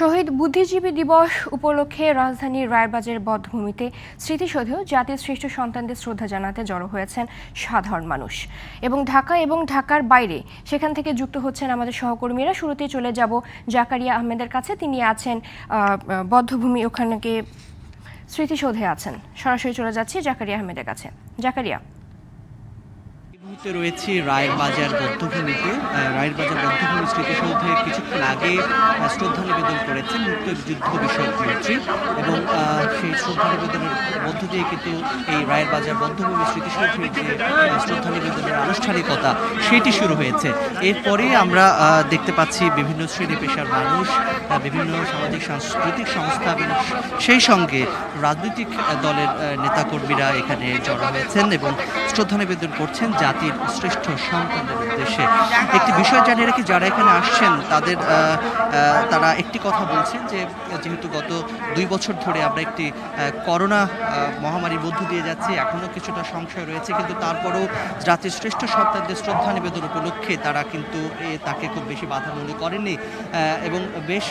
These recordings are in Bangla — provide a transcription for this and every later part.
শহীদ বুদ্ধিজীবী দিবস উপলক্ষে রাজধানীর রায়বাজার বদ্ধভূমিতে স্মৃতিসৌধেও জাতির শ্রেষ্ঠ সন্তানদের শ্রদ্ধা জানাতে জড়ো হয়েছেন সাধারণ মানুষ। এবং ঢাকা এবং ঢাকার বাইরে সেখান থেকে যুক্ত হচ্ছেন আমাদের সহকর্মীরা। শুরুতেই চলে যাব জাকারিয়া আহমেদের কাছে। তিনি আছেন বদ্ধভূমি, ওখানে স্মৃতিসৌধে আছেন। সরাসরি চলে যাচ্ছি জাকারিয়া আহমেদের কাছে। জাকারিয়া। মুহূর্তে রয়েছি রায়ের বাজার বদ্ধভূমিতে। আহ, রায়ের বাজার বদ্ধভূমি স্মৃতিসৌধে কিছুক্ষণ আগে শ্রদ্ধা নিবেদন করেছেন মুক্তিযুদ্ধ বিষয়ক মন্ত্রী। এবং সেই শ্রদ্ধা নিবেদনের মধ্য দিয়ে কিন্তু এই রায়ের বাজার বদ্ধভূমি স্মৃতিসৌধের যে শ্রদ্ধা নিবেদনের আনুষ্ঠানিকতা সেটি শুরু হয়েছে। এরপরে আমরা দেখতে পাচ্ছি বিভিন্ন শ্রেণি পেশার মানুষ বিভিন্ন সামাজিক সাংস্কৃতিক সংস্থা সেই সঙ্গে রাজনৈতিক দলের নেতাকর্মীরা এখানে জড়ো হয়েছেন এবং শ্রদ্ধা নিবেদন করছেন। জাতির শ্রেষ্ঠ সন্তানদের উদ্দেশ্যে। একটি বিষয় জানিয়ে রাখি, যারা এখানে আসছেন, তাদের তারা একটি কথা বলছেন যে, যেহেতু গত দুই বছর ধরে আমরা একটি করোনা মহামারীর মধ্য দিয়ে যাচ্ছি এখনও কিছুটা সংশয় রয়েছে, কিন্তু তারপরেও জাতির শ্রেষ্ঠ সন্তানদের শ্রদ্ধা নিবেদন উপলক্ষে তারা কিন্তু তাকে খুব বেশি বাধা মনে করেননি এবং বেশ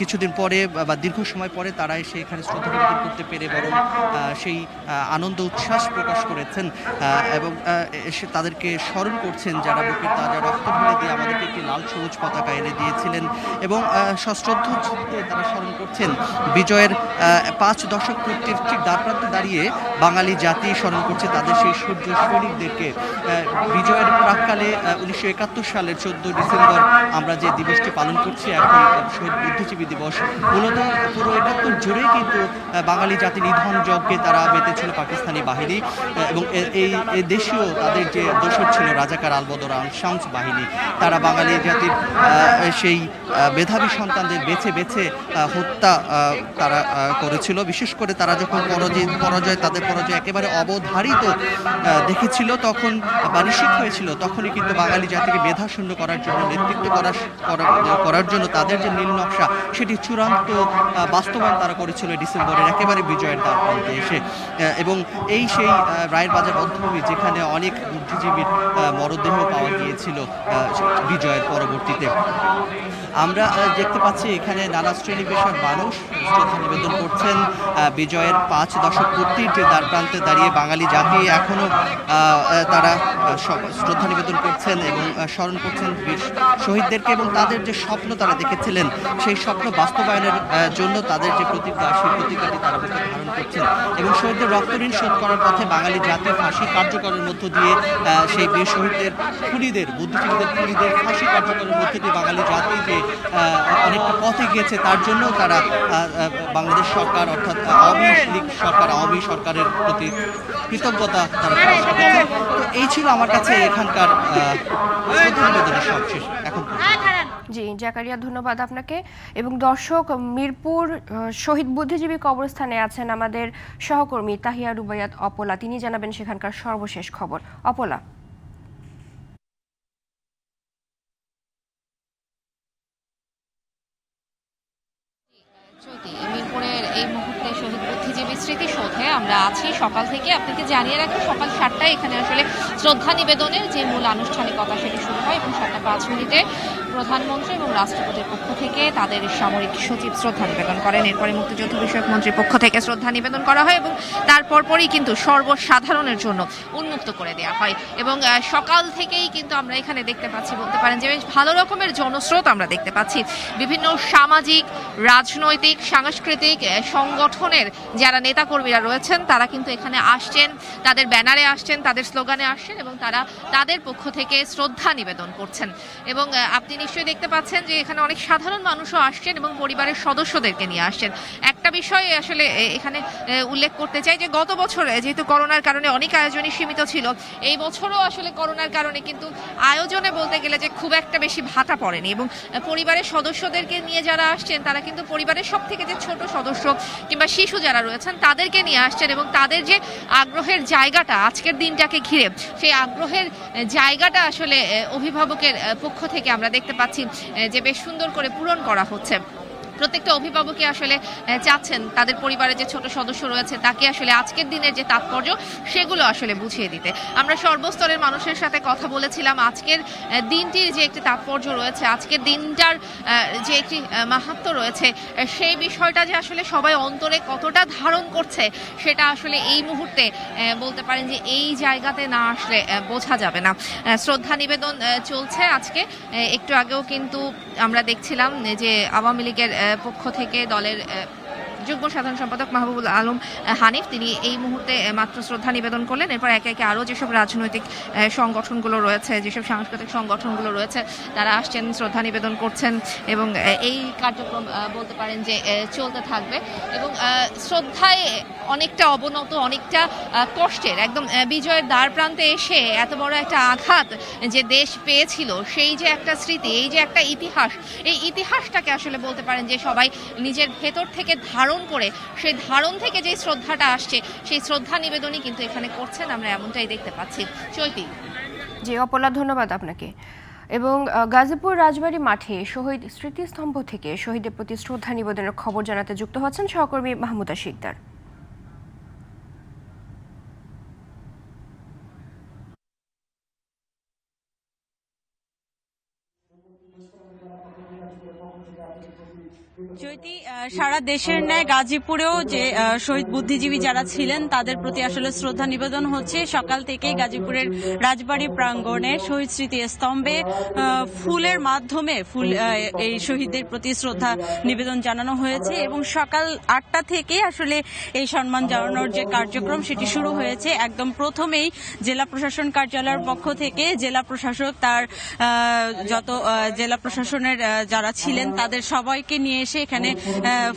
কিছুদিন পরে বা- দীর্ঘ সময় পরে তারা এসে এখানে শ্রদ্ধা নিবেদন করতে পেরে বরং সেই আনন্দ, উচ্ছ্বাস প্রকাশ করেছেন এবং এসে তাদেরকে স্মরণ করছেন যারা বুকের তাজা রক্ত ঢেলে দিয়ে আমাদেরকে একটি লাল সবুজ পতাকা এনে দিয়েছিলেন এবং সশ্রদ্ধ তারা স্মরণ করছেন। বিজয়ের পাঁচ দশক পূর্তির ঠিক দ্বারপ্রান্তে দাঁড়িয়ে বাঙালি জাতি স্মরণ করছে তাদের সেই সূর্য সৈনিকদেরকে। বিজয়ের প্রাককালে উনিশশো একাত্তর সালের চোদ্দ ডিসেম্বর আমরা যে দিবসটি পালন করছি, এখন শহীদ বুদ্ধিজীবী দিবস। মূলত পুরো একাত্তর জুড়েই কিন্তু বাঙালি জাতি নিধন যজ্ঞে তারা মেতেছিল পাকিস্তানি বাহিনী এবং এই দেশীয় তাদের যে দোষর ছিল রাজাকার আলবদর শামস বাহিনী, তারা বাঙালি জাতির সেই মেধাবী সন্তানদের বেছে বেছে হত্যা তারা করেছিল। বিশেষ করে তারা যখন পরাজয় পরাজয়, তাদের পরাজয় একেবারে অবধারিত দেখেছিল, তখন বা হয়েছিল, তখনই কিন্তু বাঙালি জাতিকে মেধাশূন্য করার জন্য, নেতৃত্ব করার- করার জন্য তাদের যে নীল নকশা সেটি চূড়ান্ত বাস্তবায়ন তারা করেছিল ডিসেম্বরের একেবারে বিজয়ের দ্বার প্রান্তে এসে। এবং এই সেই রায়ের বাজার বদ্ধভূমি যেখানে অনেক বুদ্ধিজীবীর মরদেহ পাওয়া গিয়েছিল বিজয়ের পরবর্তীতে। আমরা দেখতে পাচ্ছি এখানে নানা শ্রেণি পেশার মানুষ নিবেদন করছেন বিজয়ের পাঁচ দশক পূর্তির যে দ্বার প্রান্তে দাঁড়িয়ে বাঙালি জাতি এখনও তারা শ্রদ্ধা নিবেদন করছেন এবং স্মরণ করছেন শহীদদেরকে এবং তাদের যে স্বপ্ন তারা দেখেছিলেন, সেই স্বপ্ন বাস্তবায়নের জন্য তাদের যে প্রতিজ্ঞা, সেই প্রতিজ্ঞাটি তারা ধারণ করছেন এবং শহীদদের রক্তঋণ শোধ করার পথে বাঙালি জাতির ফাঁসি কার্যকরের মধ্য দিয়ে সেই বীর শহীদদের খুনিদের, বুদ্ধিজীবীদের খুনিদের ফাঁসি কার্যকরের মধ্য দিয়ে বাঙালি জাতি যে অনেকটা পথে গিয়েছে, তার জন্য তারা বাংলাদেশ সরকার অর্থাৎ আওয়ামী সরকার, আওয়ামী সরকারের প্রতি কৃতজ্ঞতা তারা তো এই ছিল আমার কাছে এখানকার সবশেষ এখন জি, জাকারিয়া, ধন্যবাদ আপনাকে। এবং দর্শক, মিরপুর শহীদ বুদ্ধিজীবী কবরস্থানে আছেন আমাদের সহকর্মী তাহিয়া রুবাইয়াত অপলা। তিনি জানাবেন সেখানকার সর্বশেষ খবর। অপলা চৈতি মিরপুরের এই মুহূর্তে শহীদ বুদ্ধিজীবী স্মৃতিসৌধে আমরা আছি। সকাল থেকে আপনাকে জানিয়ে রাখি, সকাল সাতটায় এখানে আসলে শ্রদ্ধা নিবেদনের যে মূল আনুষ্ঠানিকতা সেটি শুরু হয় এবং সাতটা পাঁচ মিনিটে প্রধানমন্ত্রী এবং রাষ্ট্রপতির পক্ষ থেকে তাদের সামরিক সচিব শ্রদ্ধা নিবেদন করেন। এরপরে মুক্তিযুদ্ধ বিষয়ক মন্ত্রীর পক্ষ থেকে শ্রদ্ধা নিবেদন করা হয় এবং তারপর পরই কিন্তু সর্বসাধারণের জন্য উন্মুক্ত করে দেওয়া হয়। এবং সকাল থেকেই কিন্তু আমরা এখানে দেখতে পাচ্ছি, বলতে পারেন যে বেশ ভালো রকমের জনস্রোত আমরা দেখতে পাচ্ছি। বিভিন্ন সামাজিক, রাজনৈতিক, সাংস্কৃতিক সংগঠনের যারা নেতাকর্মীরা রয়েছেন, তারা কিন্তু এখানে আসছেন, তাদের ব্যানারে আসছেন, তাদের স্লোগানে আসছেন এবং তারা তাদের পক্ষ থেকে শ্রদ্ধা নিবেদন করছেন। এবং আপনি নিশ্চয়ই দেখতে পাচ্ছেন যে এখানে অনেক সাধারণ মানুষও আসছেন এবং পরিবারের সদস্যদেরকে নিয়ে আসছেন। একটা বিষয় আসলে এখানে উল্লেখ করতে চাই যে গত বছর যেহেতু করোনার কারণে অনেক আয়োজনই সীমিত ছিল, এই বছরও আসলে করোনার কারণে কিন্তু আয়োজনে বলতে গেলে যে খুব একটা বেশি ভাতা পড়েনি এবং পরিবারের সদস্যদেরকে নিয়ে যারা আসছেন, তারা কিন্তু পরিবারের সব থেকে যে ছোট সদস্য কিংবা শিশু যারা রয়েছেন, তাদেরকে নিয়ে আসছেন এবং তাদের যে আগ্রহের জায়গাটা আজকের দিনটাকে ঘিরে, সেই আগ্রহের জায়গাটা আসলে অভিভাবকের পক্ষ থেকে আমরা দেখতে পাচ্ছি আহ, যে বেশ সুন্দর করে পূরণ করা হচ্ছে। প্রত্যেকটা অভিভাবকই আসলে চাচ্ছেন তাদের পরিবারের যে ছোট সদস্য রয়েছে তাকে আসলে আজকের দিনের যে তাৎপর্য সেগুলো আসলে বুঝিয়ে দিতে। আমরা সর্বস্তরের মানুষের সাথে কথা বলেছিলাম, আজকের দিনটির যে একটি তাৎপর্য রয়েছে, আজকের দিনটার যে একটি মাহাত্ম রয়েছে সেই বিষয়টা যে আসলে সবাই অন্তরে কতটা ধারণ করছে সেটা আসলে এই মুহূর্তে বলতে পারেন যে এই জায়গাতে না আসলে বোঝা যাবে না। শ্রদ্ধা নিবেদন চলছে আজকে। একটু আগেও কিন্তু আমরা দেখছিলাম যে আওয়ামী লীগের পক্ষ থেকে দলের যুগ্ম সাধারণ সম্পাদক মাহবুবুল আলম হানিফ। তিনি এই মুহূর্তে মাত্র শ্রদ্ধা নিবেদন করলেন। এরপর একে একে আরও যেসব রাজনৈতিক সংগঠনগুলো রয়েছে, যেসব সাংস্কৃতিক সংগঠনগুলো রয়েছে, তারা আসছেন, শ্রদ্ধা নিবেদন করছেন এবং এই কার্যক্রম বলতে পারেন যে চলতে থাকবে। এবং শ্রদ্ধায় অনেকটা অবনত, অনেকটা কষ্টের, একদম বিজয়ের দ্বার প্রান্তে এসে এত বড় একটা আঘাত যে দেশ পেয়েছিল, সেই যে একটা স্মৃতি, এই যে একটা ইতিহাস, এই ইতিহাসটাকে আসলে বলতে পারেন যে সবাই নিজের ভেতর থেকে ধারণ করে, সেই ধারণ থেকে যে শ্রদ্ধাটা আসছে, সেই শ্রদ্ধা নিবেদনই কিন্তু এখানে করছেন। আমরা এমনটাই দেখতে পাচ্ছি। চৈতি। জি অপলা ধন্যবাদ আপনাকে। এবং গাজীপুর রাজবাড়ী মাঠে শহীদ স্মৃতিস্তম্ভ থেকে শহীদের প্রতি শ্রদ্ধা নিবেদনের খবর জানাতে যুক্ত হচ্ছেন সহকর্মী মাহমুদা শিকদার। চৈতি সারা দেশের ন্যায় গাজীপুরেও যে শহীদ বুদ্ধিজীবী যারা ছিলেন, তাদের প্রতি আসলে শ্রদ্ধা নিবেদন হচ্ছে। সকাল থেকেই গাজীপুরের রাজবাড়ী প্রাঙ্গণে শহীদ স্মৃতি স্তম্ভে ফুলের মাধ্যমে ফুল এই শহীদদের প্রতি শ্রদ্ধা নিবেদন জানানো হয়েছে এবং সকাল আটটা থেকে আসলে এই সম্মান জানানোর যে কার্যক্রম, সেটি শুরু হয়েছে। একদম প্রথমেই জেলা প্রশাসন কার্যালয়ের পক্ষ থেকে জেলা প্রশাসক তার যত জেলা প্রশাসনের যারা ছিলেন, তাদের সবাইকে নিয়ে এসে এখানে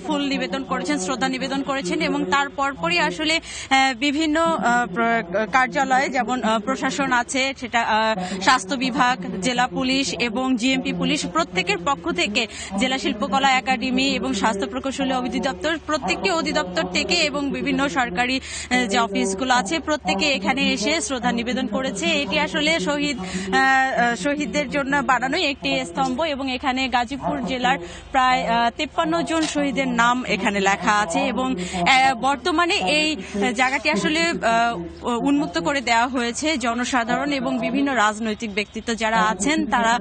ফুল নিবেদন করেছেন, শ্রদ্ধা নিবেদন করেছেন এবং তার পরপরই আসলে বিভিন্ন কার্যালয়ে যেমন প্রশাসন আছে, সেটা স্বাস্থ্য বিভাগ, জেলা পুলিশ এবং জিএমপি পুলিশ প্রত্যেকের পক্ষ থেকে জেলা শিল্পকলা একাডেমি এবং স্বাস্থ্য প্রকৌশলী অধিদপ্তর, প্রত্যেকটি অধিদপ্তর থেকে এবং বিভিন্ন সরকারি যে অফিসগুলো আছে, প্রত্যেকে এখানে এসে শ্রদ্ধা নিবেদন করেছে। এটি আসলে শহীদ শহীদদের জন্য বানানো একটি স্তম্ভ এবং এখানে গাজীপুর জেলার প্রায় তেপ্পান্ন জন শহীদের নাম এখানে লেখা আছে এবং বর্তমানে এই জায়গাটি আসলে উন্মুক্ত করে দেওয়া হয়েছে জনসাধারণ এবং বিভিন্ন রাজনৈতিক ব্যক্তিত্ব যারা আছেন তারা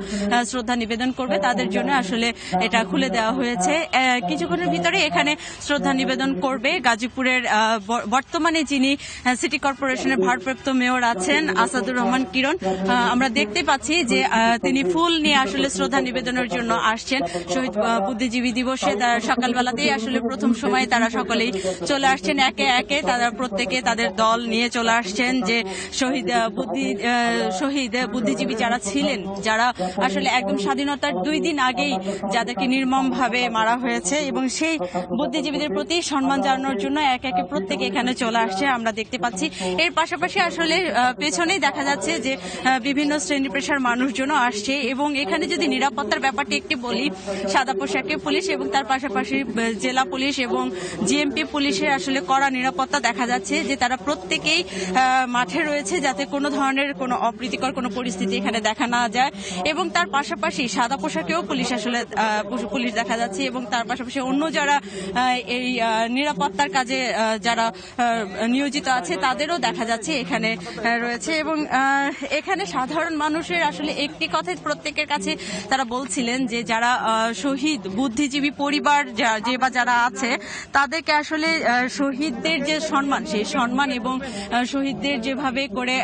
শ্রদ্ধা নিবেদন করবে। তাদের জন্য আসলে এটা খুলে দেওয়া হয়েছে। কিছুক্ষণের ভিতরে এখানে শ্রদ্ধা নিবেদন করবে গাজীপুরের বর্তমানে যিনি সিটি কর্পোরেশনের ভারপ্রাপ্ত মেয়র আছেন আসাদুর রহমান কিরণ। আমরা দেখতে পাচ্ছি যে তিনি ফুল নিয়ে আসলে শ্রদ্ধা নিবেদনের জন্য আসছেন। শহীদ আহ, বুদ্ধিজীবী দিবসে তারা সকালবেলাতেই আসলে প্রথম সময় তারা সকলেই চলে আসছেন, একে একে তারা প্রত্যেকে তাদের দল নিয়ে চলে আসছেন যে শহীদ বুদ্ধি শহীদ বুদ্ধিজীবী যারা ছিলেন, যারা আসলে একদম স্বাধীনতার দুই দিন আগেই যাদেরকে নির্মম ভাবে মারা হয়েছে এবং সেই বুদ্ধিজীবীদের প্রতি সম্মান জানানোর জন্য এক একে প্রত্যেকে এখানে চলে আসছে, আমরা দেখতে পাচ্ছি। এর পাশাপাশি আসলে পেছনেই দেখা যাচ্ছে যে বিভিন্ন শ্রেণি পেশার মানুষজনও আসছে এবং এখানে যদি নিরাপত্তার ব্যাপারটি একটি বলি, সাদা পোশাকে পুলিশ এবং তার পাশাপাশি জেলা পুলিশ এবং জিএমপি পুলিশের আসলে কড়া নিরাপত্তা দেখা যাচ্ছে যে তারা প্রত্যেকেই মাঠে রয়েছে যাতে কোনো ধরনের কোনো অপ্রীতিকর কোনো পরিস্থিতি এখানে দেখা না যায় এবং তার পাশাপাশি সাদা পোশাকেও পুলিশ আসলে পুলিশ দেখা যাচ্ছে এবং তার পাশাপাশি অন্য যারা এই নিরাপত্তার কাজে যারা নিয়োজিত আছে তাদেরও দেখা যাচ্ছে এখানে রয়েছে এবং এখানে সাধারণ মানুষের আসলে একটি কথাই প্রত্যেকের কাছে তারা বলছিলেন যে যারা শহীদ বুদ্ধিজীবী পরিবার যা- বা যারা আছে, তাদেরকে আসলে শহীদদের যে সম্মান, সেই সম্মান এবং শহীদদের যেভাবে করে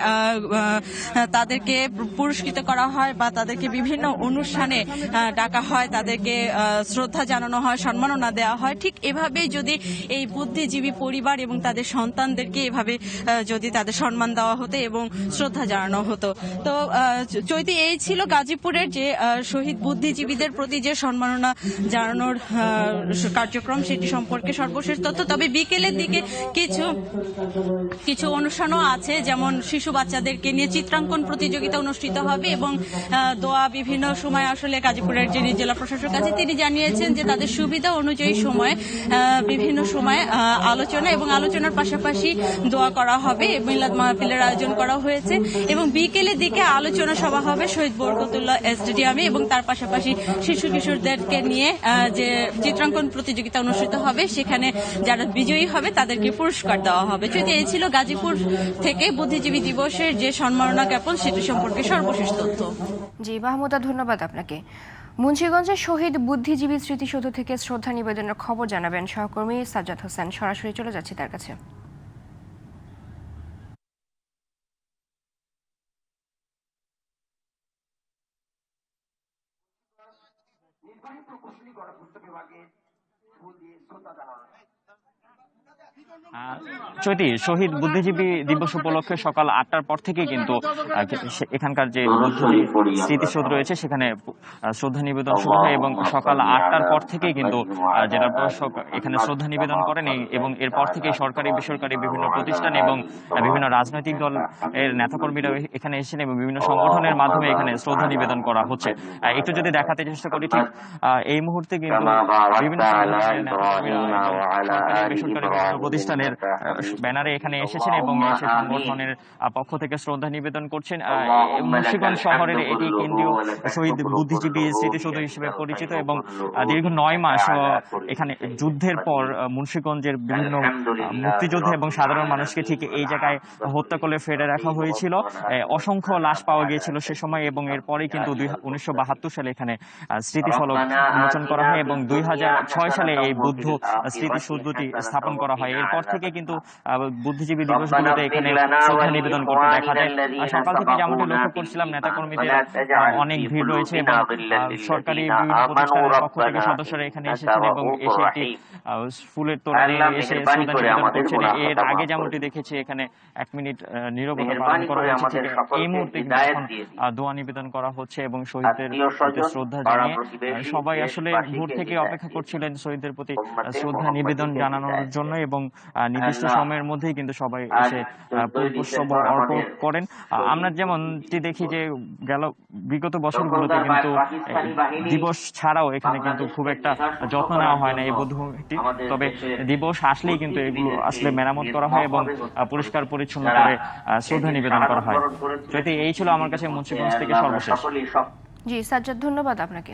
তাদেরকে পুরস্কৃত করা হয় বা তাদেরকে বিভিন্ন অনুষ্ঠানে ডাকা হয়, তাদেরকে শ্রদ্ধা জানানো হয়, সম্মাননা দেওয়া হয়, ঠিক এভাবেই যদি এই বুদ্ধিজীবী পরিবার এবং তাদের সন্তানদেরকে এভাবে যদি তাদের সম্মান দেওয়া হতো এবং শ্রদ্ধা জানানো হতো। তো চৈতি এই ছিল গাজীপুরের যে শহীদ বুদ্ধিজীবীদের প্রতি যে সম্মাননা জানানোর আহ, কার্যক্রম সেটি সম্পর্কে সর্বশেষ তথ্য। তবে বিকেলের দিকে কিছু কিছু অনুষ্ঠানও আছে যেমন শিশু বাচ্চাদেরকে নিয়ে চিত্রাঙ্কন প্রতিযোগিতা অনুষ্ঠিত হবে এবং দোয়া বিভিন্ন সময় আসলে গাজীপুরের যিনি জেলা প্রশাসক আছে তিনি জানিয়েছেন যে তাদের সুবিধা অনুযায়ী সময় বিভিন্ন সময় আলোচনা এবং আলোচনার পাশাপাশি দোয়া করা হবে মিলাদ মাহফিলের আয়োজন করা হয়েছে। এবং বিকেলের দিকে আলোচনা সভা হবে শহীদ বরকতুল্লাহ স্টেডিয়ামে এবং তার পাশাপাশি শিশু কিশোরদের শহীদকে নিয়ে যে চিত্রাঙ্কন প্রতিযোগিতা অনুষ্ঠিত হবে, সেখানে যারা বিজয়ী হবে তাদেরকে পুরস্কার দেওয়া হবে। যদি এই ছিল গাজীপুর থেকে বুদ্ধিজীবী দিবসের যে সম্মাননা জ্ঞাপন সেটি সম্পর্কে সর্বশেষ তথ্য। জি, মাহমুদা, ধন্যবাদ আপনাকে। মুন্সীগঞ্জে শহীদ বুদ্ধিজীবী স্মৃতিসৌধ থেকে শ্রদ্ধা নিবেদনের খবর জানাবেন সহকর্মী সাজ্জাদ হোসেন। সরাসরি চলে যাচ্ছি তার কাছে। 这大早 চৈতি, শহীদ বুদ্ধিজীবী দিবস উপলক্ষে সকাল আটটার পর থেকে কিন্তু এখানকার যে স্মৃতিসৌধ রয়েছে, সেখানে শ্রদ্ধা নিবেদন শুরু হয় এবং সকাল আটটার পর থেকেই কিন্তু জেলা প্রশাসক এখানে শ্রদ্ধা নিবেদন করেন এবং এরপর থেকেই সরকারি, বেসরকারি বিভিন্ন প্রতিষ্ঠান এবং বিভিন্ন রাজনৈতিক দল এর নেতাকর্মীরা এখানে এসেছেন এবং বিভিন্ন সংগঠনের মাধ্যমে এখানে শ্রদ্ধা নিবেদন করা হচ্ছে। একটু যদি দেখাতে চেষ্টা করি, ঠিক এই মুহূর্তে কিন্তু বিভিন্ন বেসরকারি বিভিন্ন প্রতিষ্ঠানের ব্যানারে এখানে এসেছেন এবং এসে সংগঠনের পক্ষ থেকে শ্রদ্ধা নিবেদন করছেন মুন্সিগঞ্জ শহরের এটি কেন্দ্রীয় শহীদ বুদ্ধিজীবী স্মৃতিসৌধ হিসেবে পরিচিত এবং দীর্ঘ নয় মাস এখানে যুদ্ধের পর মুন্সিগঞ্জের বিভিন্ন মুক্তিযোদ্ধা এবং সাধারণ মানুষকে ঠিক এই জায়গায় হত্যা করে ফেলে রাখা হয়েছিল। অসংখ্য লাশ পাওয়া গিয়েছিল সে সময় এবং এরপরেই কিন্তু উনিশশো বাহাত্তর সালে এখানে স্মৃতিফলক উন্মোচন করা হয় এবং দুই ছয় সালে এই বুদ্ধ স্মৃতিসৌধটি স্থাপন করা হয়। এরপর থেকে কিন্তু বুদ্ধিজীবী দিবসগুলোতে এখানে শ্রদ্ধা নিবেদন করতে দেখা যায় সকাল থেকে যেমনটি লক্ষ্য করছিলাম নেতাকর্মীদের আহ, অনেক ভিড় রয়েছে এবং সরকারি বিভিন্ন প্রতিষ্ঠানের পক্ষ থেকে সদস্যরা এখানে এসেছেন এবং এসে একটি ফুলের নিয়ে এসে শ্রদ্ধা নিবেদন করছেন। এর আগে যেমনটি দেখেছি এখানে এক মিনিট নীরবতা পালন করা হয়েছে এই মুহূর্তে দোয়া নিবেদন করা হচ্ছে এবং শহীদদের প্রতি শ্রদ্ধা জানিয়ে সবাই আসলে ভোর থেকে অপেক্ষা করছিলেন শহীদদের প্রতি শ্রদ্ধা নিবেদন জানানোর জন্য এবং নির্দিষ্ট সময়ের মধ্যেই কিন্তু সবাই এসে পুষ্পস্তবক অর্পণ করেন। আমরা যেমনটি দেখি যে গেল বিগত বছরগুলোতে কিন্তু দিবস ছাড়াও এখানে কিন্তু খুব একটা যত্ন নেওয়া হয় না এই বৌদ্ধভূমিটি তবে দিবস আসলেই কিন্তু এগুলো আসলে মেরামত করা হয় এবং পরিষ্কার পরিচ্ছন্ন করে শ্রদ্ধা নিবেদন করা হয়। যদি এই ছিল আমার কাছে মুন্সিগঞ্জ থেকে সর্বশেষ। জি সাজ্জাদ ধন্যবাদ আপনাকে।